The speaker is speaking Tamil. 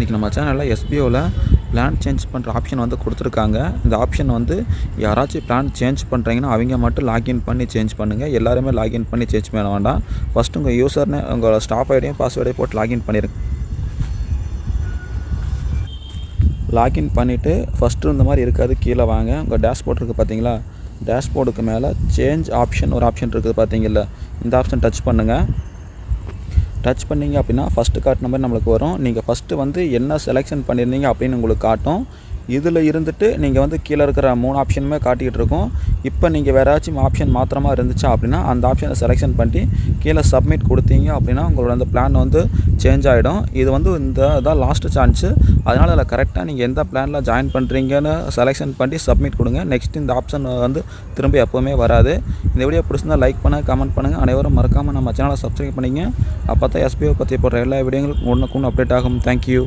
இன்றைக்கி நம்ம சேனலில் எஸ்பிஓவில் பிளான் சேஞ்ச் பண்ணுற ஆப்ஷன் வந்து கொடுத்துருக்காங்க. இந்த ஆப்ஷன் வந்து யாராச்சும் பிளான் சேஞ்ச் பண்ணுறீங்கன்னா அவங்க மட்டும் லாகின் பண்ணி சேஞ்ச் பண்ணுங்கள் எல்லாருமே லாகின் பண்ணி சேஞ்ச் பண்ண வேண்டாம். ஃபஸ்ட்டு உங்கள் யூசர்னு உங்கள் ஸ்டாஃப் ஐடியும் பாஸ்வேர்டையும் போட்டு லாகின் பண்ணிருங்க லாகின் பண்ணிவிட்டு ஃபஸ்ட்டு இந்த மாதிரி இருக்காது கீழே வாங்க. உங்கள் டேஷ்போர்ட் இருக்குது பார்த்தீங்களா டேஷ்போர்டுக்கு மேலே சேஞ்ச் ஆப்ஷன் ஒரு ஆப்ஷன் இருக்குது பார்த்தீங்களா இந்த ஆப்ஷன் டச் பண்ணுங்கள் டச் பண்ணீங்க அப்படின்னா ஃபஸ்ட்டு காட்டின மாதிரி நம்மளுக்கு வரும். நீங்கள் ஃபஸ்ட்டு வந்து என்ன செலெக்ஷன் பண்ணியிருந்தீங்க அப்படின்னு உங்களுக்கு காட்டும். இதில் இருந்துட்டு நீங்கள் வந்து கீழே இருக்கிற மூணு ஆப்ஷனுமே காட்டிக்கிட்டு இருக்கும். இப்போ நீங்கள் வேறு ஏதாச்சும் ஆப்ஷன் மாத்திரமா இருந்துச்சா அப்படின்னா அந்த ஆப்ஷனை செலெக்ஷன் பண்ணி கீழே சப்மிட் கொடுத்தீங்க அப்படின்னா உங்களோட அந்த பிளான் வந்து சேஞ்ச் ஆகிடும் இது வந்து இந்த இதான் லாஸ்ட்டு சான்ஸு அதனால் அதில் கரெக்டாக நீங்கள் எந்த பிளானில் ஜாயின் பண்ணுறீங்கன்னு செலெக்ஷன் பண்ணி சப்மிட் கொடுங்க. நெக்ஸ்ட் இந்த ஆப்ஷன் வந்து திரும்ப எப்போவுமே வராது. இந்த வீடியோ பிடிச்சிருந்தா லைக் பண்ணுங்கள் கமெண்ட் பண்ணுங்கள் அனைவரும் மறக்காமல் நம்ம சேனலை சப்ஸ்கிரைப் பண்ணிங்க. அப்போ தான் எஸ்பிஓ பற்றி போடுற எல்லா வீடியோங்களுக்கும் ஒன்றுக்கு ஒன்று அப்டேட் ஆகும். தேங்க்யூ